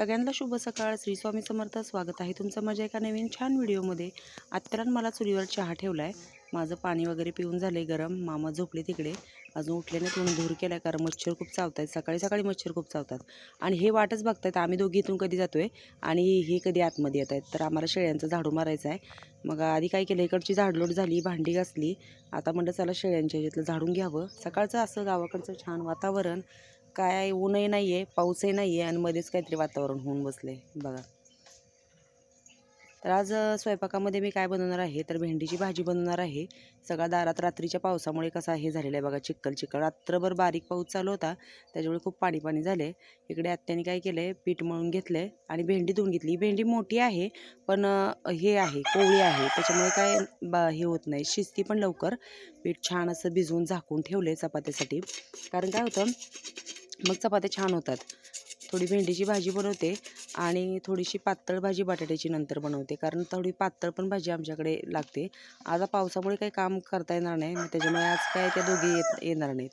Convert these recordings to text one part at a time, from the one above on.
सगळ्यांना शुभ सकाळ. श्री स्वामी समर्थ स्वागत आहे तुमचं माझ्या एका नवीन छान व्हिडिओमध्ये. आत्यानं मला चुलीवर चहा ठेवला आहे माझं पाणी वगैरे पिऊन झालं गरम. मामा झोपले तिकडे. अजून उठल्याने नाही धूर केला आहे कारण मच्छर खूप चावत आहेत सकाळी सकाळी मच्छर खूप चावतात. आणि हे वाटच बघतायत. आम्ही दोघी इथून कधी जातो आहे आणि हे कधी आतमध्ये येत आहेत तर आम्हाला शेळ्यांचं झाडू मारायचं आहे. मग आधी काय केलं इकडची झाडलोट झाली भांडी घासली. आता म्हणलं चला शेळ्यांच्या ह्याच्यातलं झाडून घ्यावं. सकाळचं असं गावाकडचं छान वातावरण. काय ऊनही नाही आहे पाऊसही नाही आहे आणि मध्येच काहीतरी वातावरण होऊन बसले बघा. तर आज स्वयंपाकामध्ये मी काय बनवणार आहे? तर भेंडीची भाजी बनवणार आहे. सगळा दारात रात्रीच्या पावसामुळे कसा हे झालेलं आहे बघा. चिखल चिखल. रात्रभर बारीक पाऊस चालू होता. त्याच्यामुळे खूप पाणी पाणी झाले इकडे आत्याने काय केलं आहे पीठ मळून घेतलं आहे आणि भेंडी धुवून घेतली. ही भेंडी मोठी आहे पण हे आहे कोवळी आहे. त्याच्यामुळे काय बा हे होत नाही. शिजती पण लवकर. पीठ छान असं भिजवून झाकून ठेवलं आहे चपात्यासाठी. कारण काय होतं? मग चपात्या छान होतात. थोडी भेंडीची भाजी बनवते आणि थोडीशी पातळ भाजी बटाट्याची नंतर बनवते. कारण थोडी पातळ पण भाजी आमच्याकडे लागते. आता पावसामुळे काही काम करता येणार नाही. मग त्याच्यामुळे आज काय त्या दोघी येत येणार नाहीत.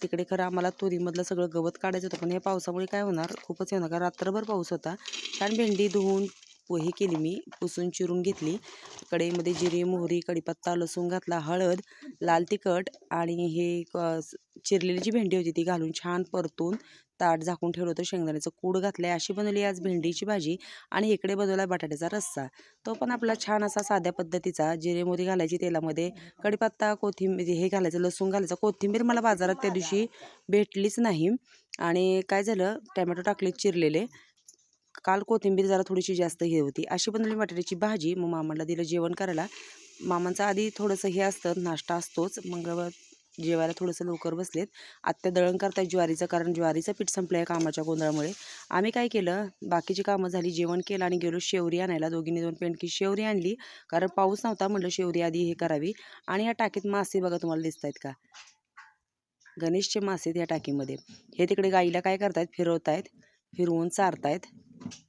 तिकडे खरं आम्हाला तुरीमधलं सगळं गवत काढायचं होतं. पण हे पावसामुळे काय होणार? खूपच येणार. कारण रात्रभर पाऊस होता. छान भेंडी धुवून पोहे केली मी पुसून चिरून घेतली. कढईमध्ये जिरे मोहरी कढीपत्ता लसूण घातला हळद लाल तिखट आणि हे क- चिरलेली जी भेंडी होती ती घालून छान परतून ताट झाकून ठेवलं होतं. शेंगदाण्याचं कूड घातलं आहे अशी बनवली आज भेंडीची भाजी आणि इकडे बनवला बटाट्याचा रस्सा. तो पण आपला छान असा साध्या पद्धतीचा. जिरे मोरी घालायची तेलामध्ये. कढीपत्ता कोथिंबीर हे घालायचं लसूण घालायचं. कोथिंबीर मला बाजारात त्या दिवशी भेटलीच नाही. आणि काय झालं? टॅमॅटो टाकले चिरलेले. काल कोथिंबीर जरा थोडीशी जास्त हे होती. अशी बनवली बटाट्याची भाजी. मग मामाला दिलं जेवण करायला. मामांचं आधी थोडंसं हे असतं नाश्ता असतोच. मग जेवायला थोडंसं लवकर बसलेत. आत्या दळण करतायत ज्वारीचं कारण ज्वारीचं पीठ संपलं आहे कामाच्या गोंधळामुळे. आम्ही काय केलं बाकीची कामं झाली जेवण केलं आणि गेलो शेवरी आणायला. दोघींनी दोन पेंटकी शेवरी आणली. कारण पाऊस नव्हता म्हटलं शेवरी आधी हे करावी. आणि या टाकीत मासे बघा तुम्हाला दिसत आहेत का? गणेशचे मासे आहेत या टाकीमध्ये. हे तिकडे गाईला काय करतायत? फिरवतायत. फिरवून चारतायत.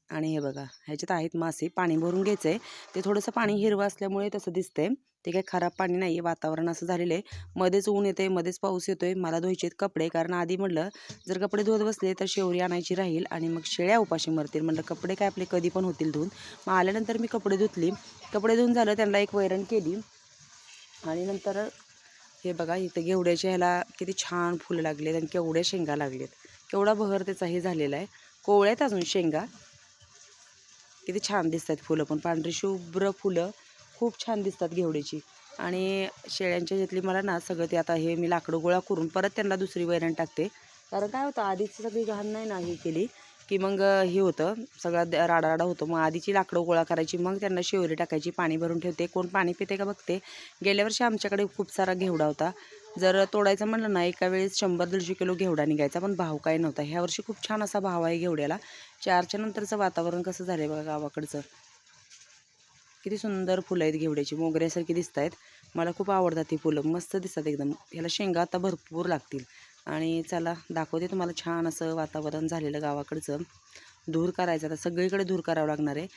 आणि हे बघा ह्याच्यात आहेत मासे. पाणी भरून घ्यायचं आहे ते थोडंसं पाणी हिरवं असल्यामुळे तसं दिसतंय. ते काही खराब पाणी नाही आहे वातावरण असं झालेलं आहे. मध्येच ऊन येते मध्येच पाऊस येतोय. मला धुवायचे आहेत कपडे. कारण आधी म्हटलं जर कपडे धुवत बसले तर शेवरी आणायची राहील आणि मग शेळ्या उपाशी मरतील. म्हटलं कपडे काय आपले कधी पण होतील धुवून. मग आल्यानंतर मी कपडे धुतली. कपडे धुवून झालं त्यांना एक वैरण केली. आणि नंतर हे बघा इथं घेवड्याच्या ह्याला किती छान फुलं लागलेत आणि केवढ्या शेंगा लागलेत. केवढा बहर त्याचा हे झालेला आहे. कोवळ्या आहेत अजून शेंगा. किती छान दिसतात फुलं पण. पांढरी शुभ्र फुलं खूप छान दिसतात घेवड्याची आणि शेळ्यांच्या जिथली मला ना सगळं ते आता हे मी लाकडं गोळा करून परत त्यांना दुसरी वैरण टाकते. कारण काय होतं आधीच सगळी घाण नाही ना हे केली की मग हे होतं सगळा द- राडाराडा होतो. मग आधीची लाकडं गोळा करायची मग त्यांना शेवरी टाकायची पाणी भरून ठेवते. कोण पाणी पिते का बघते. गेल्या वर्षी आमच्याकडे खूप सारा घेवडा होता. जर तोडायचं म्हणलं ना एका वेळेस शंभर दीडशे किलो घेवडा निघायचा पण भाव काय नव्हता. ह्या वर्षी खूप छान असा भाव आहे घेवड्याला. चारच्या नंतरचं वातावरण कसं झालं आहे बघा गावाकडचं. किती सुंदर फुलं आहेत घेवड्याची मोगऱ्यासारखी दिसत आहेत मला खूप आवडतात ती फुलं मस्त दिसतात एकदम. ह्याला शेंगा आता भरपूर लागतील. आणि चला दाखवते तुम्हाला छान असं वातावरण झालेलं गावाकडचं. धूर करायचं आता सगळीकडे धूर करावं लागणार आहे.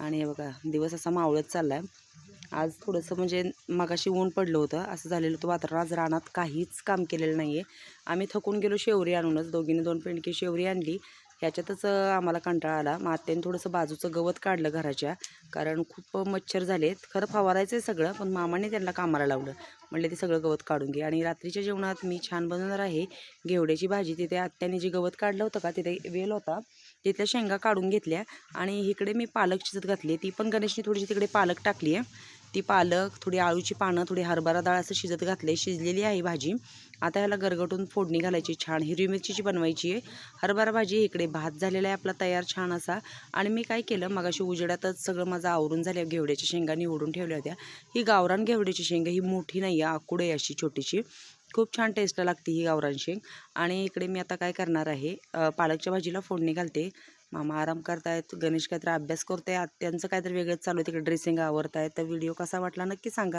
आणि हे बघा दिवस असा मावळत चालला आहे आज थोडंसं म्हणजे मगाशी ऊन पडलं होतं असं झालेलं होतं वातावरण. आज रानात काहीच काम केलेलं नाही आहे आम्ही थकून गेलो शेवरी आणूनच दोघींनी दोन पेंडकी शेवरी आणली. ह्याच्यातच आम्हाला कंटाळा आला. मग आत्याने थोडंसं बाजूचं गवत काढलं घराच्या. कारण खूप मच्छर झालेत खरं फवारायचं आहे सगळं पण मामाने त्यांना कामाला लावलं. म्हणले ते सगळं गवत काढून घे. आणि रात्रीच्या जेवणात मी छान बनवणार आहे. घेवड्याची भाजी तिथे आत्याने जे गवत काढलं होतं का तिथे वेल होता. तिथल्या शेंगा काढून घेतल्या. आणि इकडे मी पालक शिजत घातली. ती पण गणेशने थोडीशी तिकडे पालक टाकली आहे ती पालक थोडी आळूची पानं थोडी हरभरा डाळ असं शिजत घातले शिजलेली आहे भाजी. आता ह्याला गरगटून फोडणी घालायची छान. हिरवी मिरचीची बनवायची आहे. हरभरा भाजी इकडे भात झालेला आहे आपला तयार छान असा. आणि मी काय केलं मगाशी उजेडातच सगळं माझं आवरून झालं. घेवड्याच्या शेंगा निवडून ठेवल्या होत्या. ही गावरान घेवड्याची शेंगा ही मोठी नाही आहे आकुड आहे अशी छोटीशी. खूप छान टेस्ट लागते ही गावरान शेंग. आणि इकडे मी आता काय करणार आहे पालकच्या भाजीला फोडणी घालते. मामा आराम करतायत गणेश काहीतरी अभ्यास करतोय आत्यांचं काहीतरी वेगळंच चालू आहे तिकडे ड्रेसिंग आवरतायत. तर व्हिडिओ कसा वाटला नक्की सांगा.